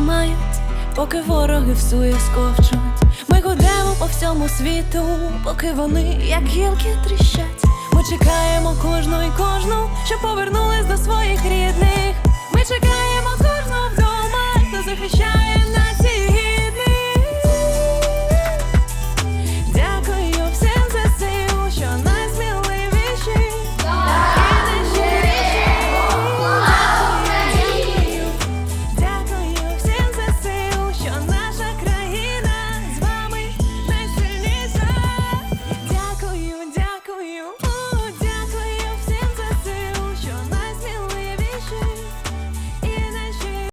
тримають, поки вороги всує сковчуть. Ми гудемо по всьому світу, поки вони, як гілки, тріщать. Ми чекаємо кожну і кожну, щоб повернулись до своїх рідних. Ми чекаємо.